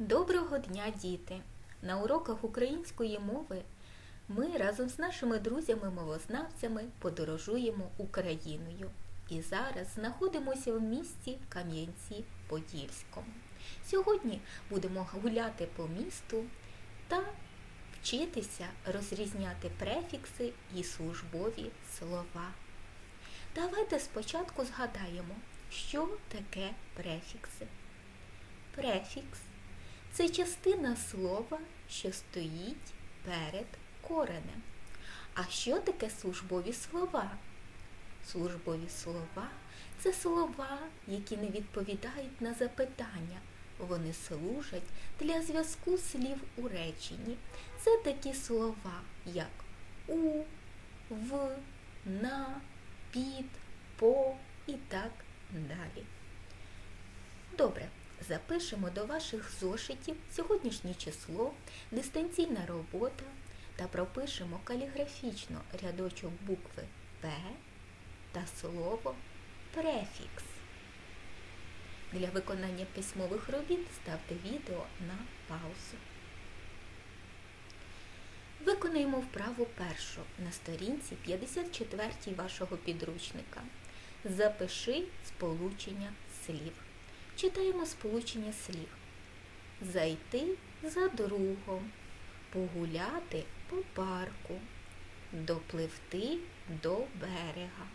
Доброго дня, діти! На уроках української мови ми разом з нашими друзями-мовознавцями подорожуємо Україною. І зараз знаходимося в місті Кам'янці-Подільському. Сьогодні будемо гуляти по місту та вчитися розрізняти префікси і службові слова. Давайте спочатку згадаємо, що таке префікси. Префікс це частина слова, що стоїть перед коренем. А що таке службові слова? Службові слова це слова, які не відповідають на запитання. Вони служать для зв'язку слів у реченні. Це такі слова, як у, в, на, під, по і так далі. Добре, запишемо до ваших зошитів сьогоднішнє число, дистанційна робота та пропишемо каліграфічно рядочок букви П та слово префікс. Для виконання письмових робіт ставте відео на паузу. Виконаємо вправу першу на сторінці 54 вашого підручника. Запиши сполучення слів. Читаємо сполучення слів. Зайти за другом, погуляти по парку, допливти до берега.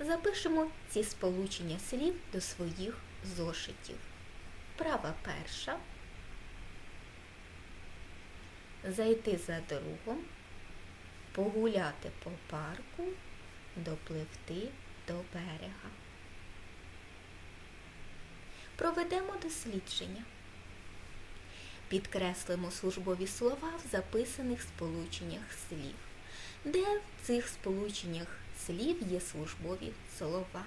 Запишемо ці сполучення слів до своїх зошитів. Права перша. Зайти за другом, погуляти по парку, допливти до берега. Проведемо дослідження. Підкреслимо службові слова в записаних сполученнях слів. Де в цих сполученнях слів є службові слова?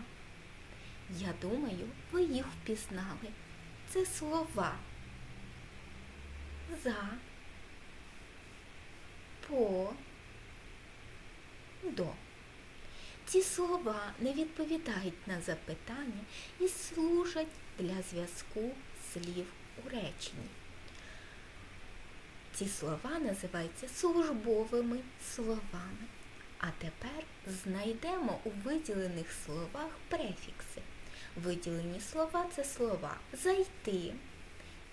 Я думаю, ви їх впізнали. Це слова за, по, до. Ці слова не відповідають на запитання і служать для зв'язку слів у реченні. Ці слова називаються службовими словами. А тепер знайдемо у виділених словах префікси. Виділені слова це слова зайти.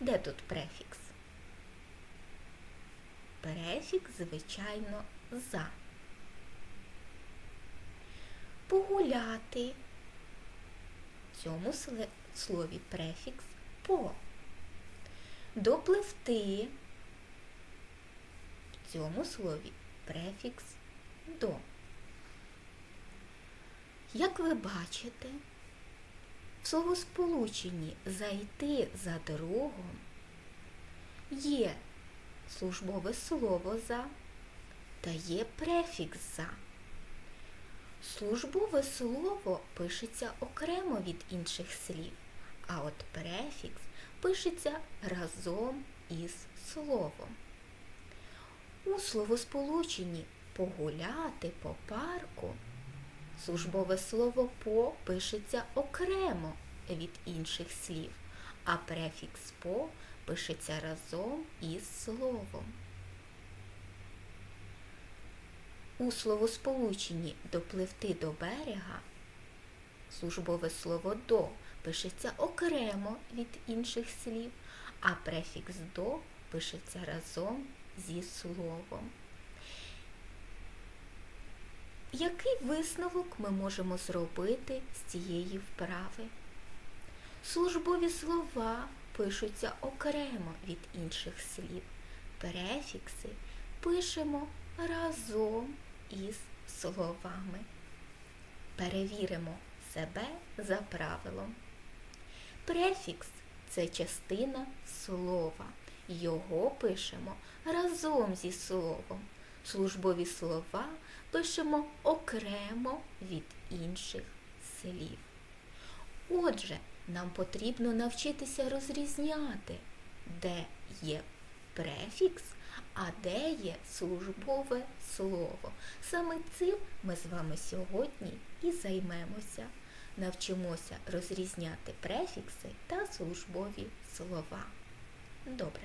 Де тут префікс? Префікс, звичайно, за. Погуляти. В цьому слові префікс по. Допливти. В цьому слові префікс до. Як ви бачите, в словосполученні зайти за дорогом є службове слово за та є префікс за. Службове слово пишеться окремо від інших слів, а от префікс пишеться разом із словом. У словосполученні погуляти по парку службове слово по пишеться окремо від інших слів, а префікс по пишеться разом із словом. У словосполученні допливти до берега службове слово до пишеться окремо від інших слів, а префікс до пишеться разом зі словом. Який висновок ми можемо зробити з цієї вправи? Службові слова пишуться окремо від інших слів. Префікси пишемо разом із словами. Перевіримо себе за правилом. Префікс це частина слова. Його пишемо разом зі словом. Службові слова пишемо окремо від інших слів. Отже, нам потрібно навчитися розрізняти, де є префікс, а де є службове слово. Саме цим ми з вами сьогодні і займемося. навчимося розрізняти префікси та службові слова. Добре.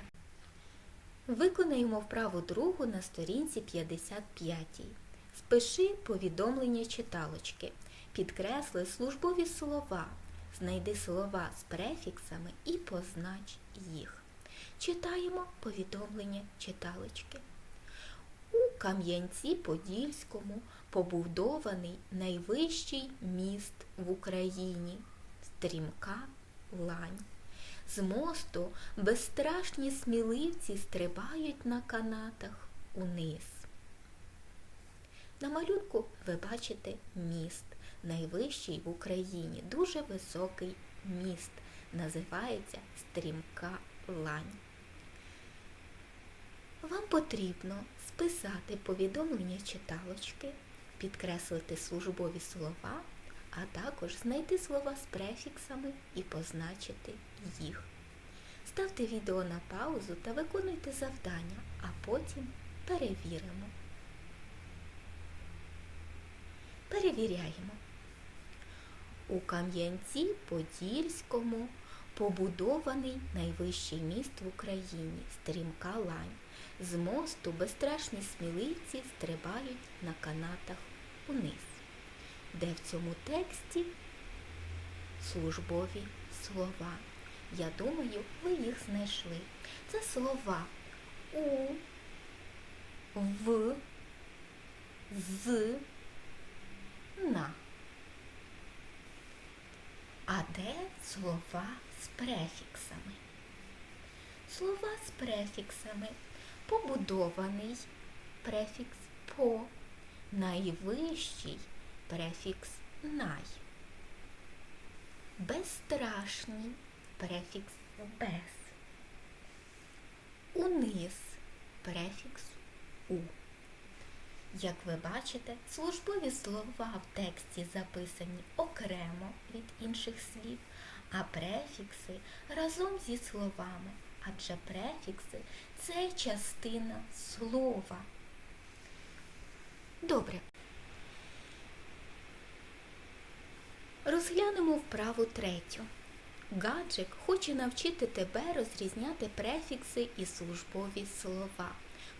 Виконаємо вправу другу на сторінці 55. Спиши повідомлення читалочки. Підкресли службові слова. Знайди слова з префіксами і познач їх. Читаємо повідомлення читалочки. У Кам'янці-Подільському побудований найвищий міст в Україні стрімка лань. З мосту безстрашні сміливці стрибають на канатах униз. На малюнку ви бачите міст, найвищий в Україні, дуже високий міст. Називається стрімка лань. Вам потрібно списати повідомлення читалочки, підкреслити службові слова, а також знайти слова з префіксами і позначити їх. Ставте відео на паузу та виконуйте завдання, а потім перевіримо. Перевіряємо. У Кам'янці-Подільському побудований найвищий міст в Україні стрімка лань. З мосту безстрашні сміливці стрибають на канатах униз. Де в цьому тексті службові слова. Я думаю, ви їх знайшли. Це слова у, в, з, на. А де слова з префіксами? Слова з префіксами побудований префікс по, найвищий префікс най. Безстрашний префікс без. Униз префікс у. Як ви бачите, службові слова в тексті записані окремо від інших слів, а префікси разом зі словами, адже префікси це частина слова. Добре. Розглянемо вправу третю. Гаджик хоче навчити тебе розрізняти префікси і службові слова.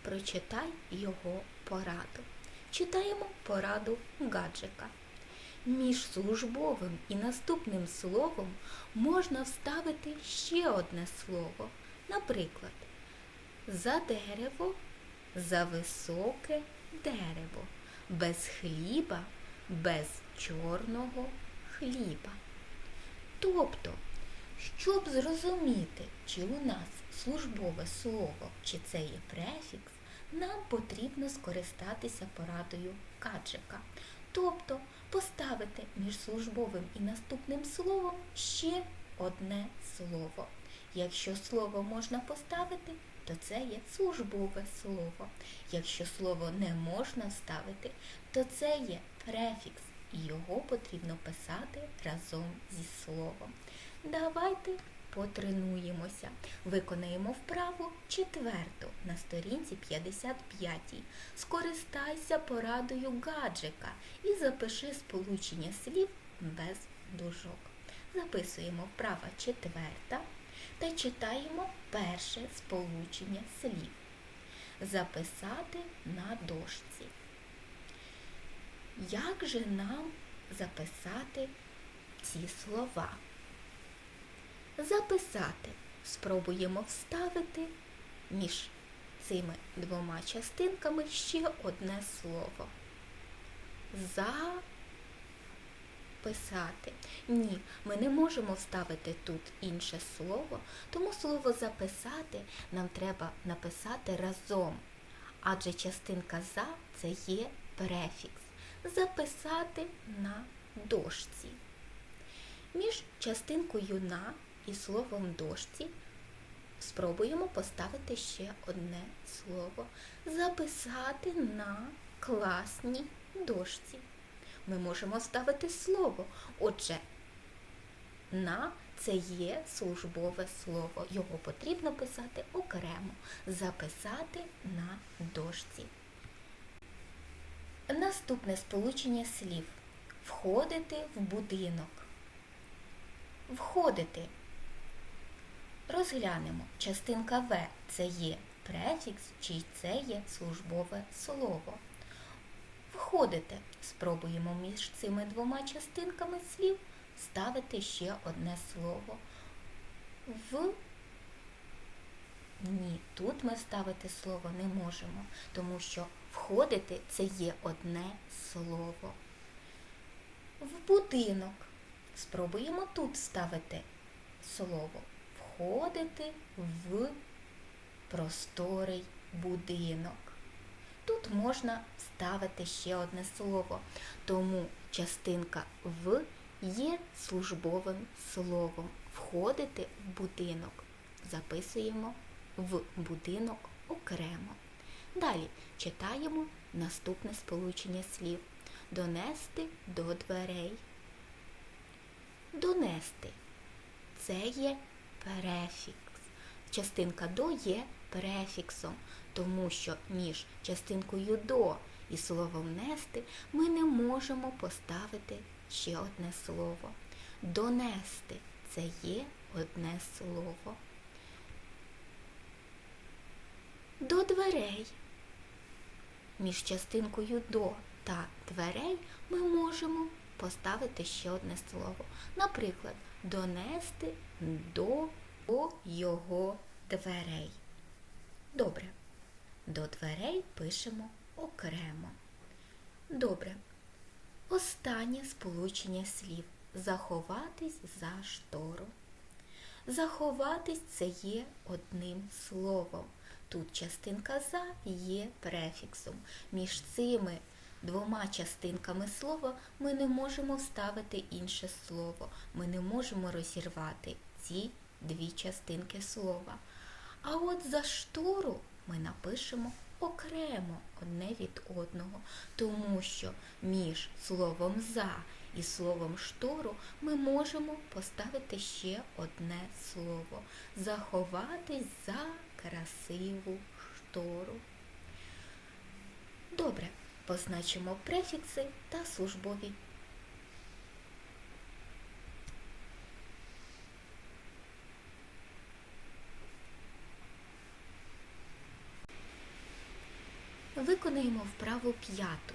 Прочитай його пораду. Читаємо пораду гаджика. Між службовим і наступним словом можна вставити ще одне слово. Наприклад, за дерево, за високе дерево, без хліба, без чорного хліба. Тобто, щоб зрозуміти, чи у нас службове слово, чи це є префікс, нам потрібно скористатися порадою каджика. Тобто поставити між службовим і наступним словом ще одне слово. Якщо слово можна поставити, то це є службове слово. Якщо слово не можна вставити, то це є префікс, і його потрібно писати разом зі словом. Давайте потренуємося. Виконаємо вправу четверту на сторінці 55. Скористайся порадою гаджика і запиши сполучення слів без дужок. Записуємо вправа четверта та читаємо перше сполучення слів. Записати на дошці. Як же нам записати ці слова? Записати спробуємо вставити між цими двома частинками ще одне слово. Записати. Ні, ми не можемо вставити тут інше слово, тому слово записати нам треба написати разом. Адже частинка за це є префікс. Записати на дошці. Між частинкою на і словом дошці спробуємо поставити ще одне слово. Записати на класній дошці. Ми можемо ставити слово. Отже, на це є службове слово. Його потрібно писати окремо. Записати на дошці. Наступне сполучення слів. Входити в будинок. Входити. Розглянемо. Частинка В це є префікс чи це є службове слово. Входити. Спробуємо між цими двома частинками слів ставити ще одне слово. В ні, тут ми вставити слово не можемо, тому що входити це є одне слово. В будинок. Спробуємо тут вставити слово. Входити в просторий будинок. Тут можна вставити ще одне слово, тому частинка в є службовим словом. Входити в будинок. Записуємо в будинок окремо. Далі читаємо наступне сполучення слів. Донести до дверей. Донести. Це є префікс. Частинка до є префіксом, тому що між частинкою до і словом нести ми не можемо поставити ще одне слово. Донести це є одне слово. До дверей. Між частинкою до та дверей ми можемо поставити ще одне слово. Наприклад, донести до його дверей. Добре. До дверей пишемо окремо. Добре. Останнє сполучення слів. Заховатись за штору. Заховатись це є одним словом. Тут частинка за є префіксом. Між цими двома частинками слова ми не можемо вставити інше слово. Ми не можемо розірвати ці дві частинки слова. А от за штору ми напишемо окремо одне від одного, тому що між словом за і словом штору ми можемо поставити ще одне слово заховатись за красиву штору. Добре, позначимо префікси та службові. Виконаємо вправу п'яту.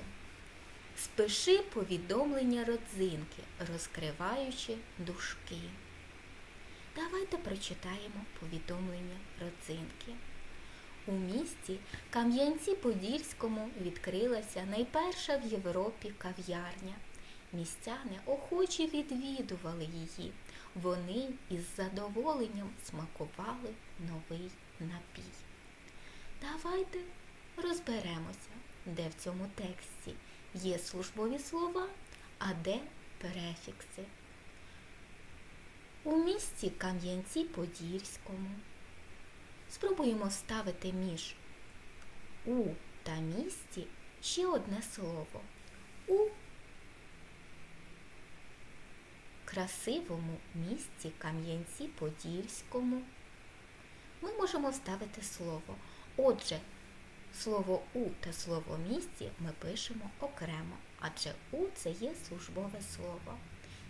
Спиши повідомлення родзинки, розкриваючи дужки. Давайте прочитаємо повідомлення родзинки. У місті Кам'янці-Подільському відкрилася найперша в Європі кав'ярня. Містяни охоче відвідували її. Вони із задоволенням смакували новий напій. Давайте розберемося, де в цьому тексті є службові слова, а де префікси. У місті Кам'янці-Подільському. Спробуємо ставити між у та місті ще одне слово. У красивому місті Кам'янці-Подільському. Ми можемо вставити слово. Отже, слово у та слово місті ми пишемо окремо, адже у це є службове слово.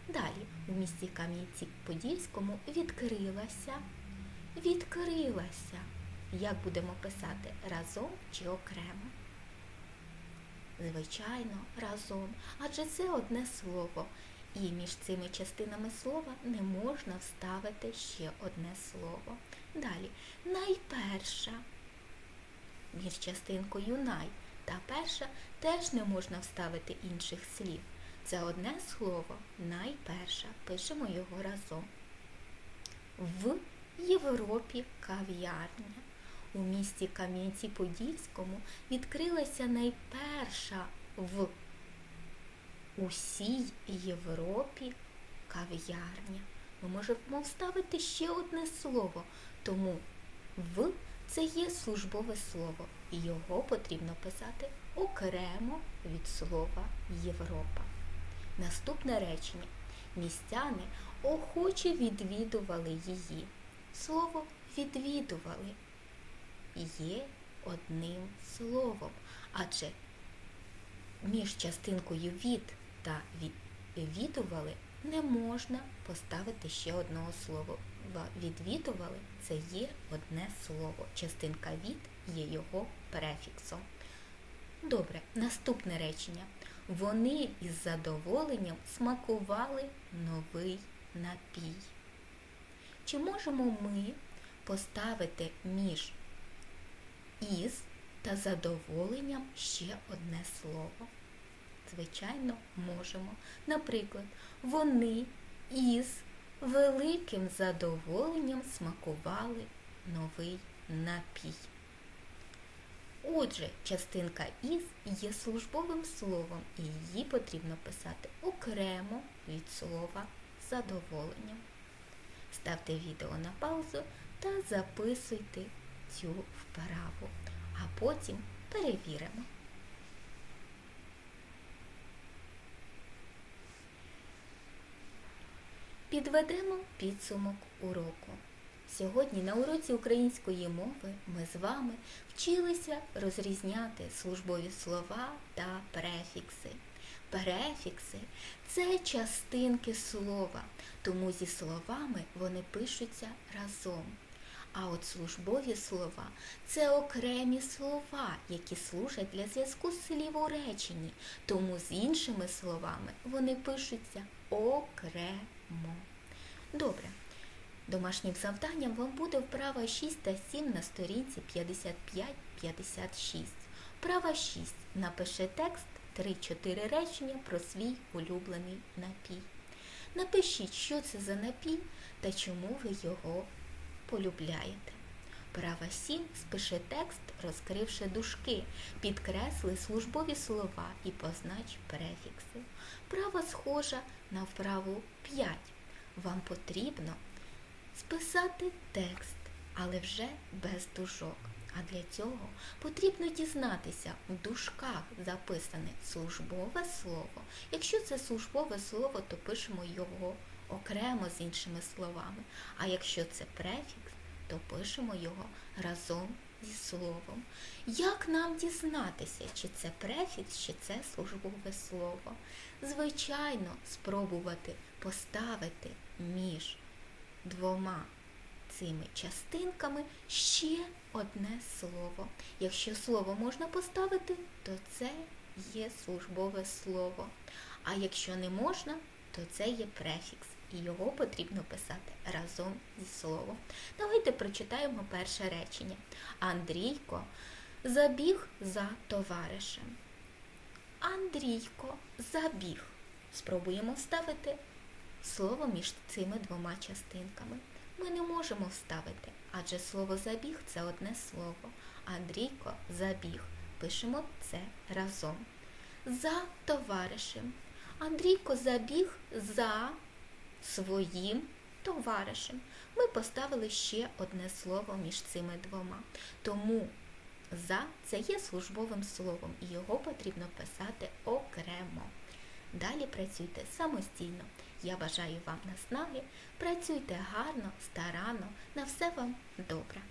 Далі у місті Кам'янці-Подільському відкрилася, відкрилася. Як будемо писати разом чи окремо? Звичайно, разом, адже це одне слово. І між цими частинами слова не можна вставити ще одне слово. Далі найперша. Між частинкою най та перша теж не можна вставити інших слів. Це одне слово найперша. Пишемо його разом. В Європі кав'ярня. У місті Кам'янці-Подільському відкрилася найперша в усій Європі кав'ярня. Ми можемо вставити ще одне слово, тому в це є службове слово, і його потрібно писати окремо від слова Європа. Наступне речення. Містяни охоче відвідували її. Слово відвідували є одним словом, адже між частинкою від та відвідували не можна поставити ще одного слова. Відвідували це є одне слово. Частинка від є його префіксом. Добре, наступне речення. Вони із задоволенням смакували новий напій. Чи можемо ми поставити між із та задоволенням ще одне слово? Звичайно, можемо. Наприклад, вони із великим задоволенням смакували новий напій. Отже, частинка із є службовим словом, і її потрібно писати окремо від слова задоволення. Ставте відео на паузу та записуйте цю вправу, а потім перевіримо. Підведемо підсумок уроку. Сьогодні на уроці української мови ми з вами вчилися розрізняти службові слова та префікси. Префікси це частинки слова, тому зі словами вони пишуться разом. А от службові слова це окремі слова, які служать для зв'язку слів у реченні, тому з іншими словами вони пишуться окремо. Добре. Домашнім завданням вам буде вправа 6 та 7 на сторінці 55-56. Вправа 6. Напиши текст 3-4 речення про свій улюблений напій. Напишіть, що це за напій та чому ви його полюбляєте. Вправа 7. Спиши текст, розкривши дужки, підкресли службові слова і познач префікси. Вправа схожа на вправу 5. Вам потрібно списати текст, але вже без дужок. А для цього потрібно дізнатися, в дужках записане службове слово. Якщо це службове слово, то пишемо його окремо з іншими словами. А якщо це префікс, то пишемо його разом зі словом. Як нам дізнатися, чи це префікс, чи це службове слово? Звичайно, спробувати поставити між двома цими частинками ще одне слово. Якщо слово можна поставити, то це є службове слово. А якщо не можна, то це є префікс. І його потрібно писати разом зі словом. Давайте прочитаємо перше речення. Андрійко забіг за товаришем. Андрійко забіг. Спробуємо вставити слово між цими двома частинками. Ми не можемо вставити, адже слово забіг це одне слово. Андрійко забіг. Пишемо це разом. За товаришем. Андрійко забіг за своїм товаришем. Ми поставили ще одне слово між цими двома. Тому за це є службовим словом, і його потрібно писати окремо. Далі працюйте самостійно. Я бажаю вам наснаги. Працюйте гарно, старанно. На все вам добре.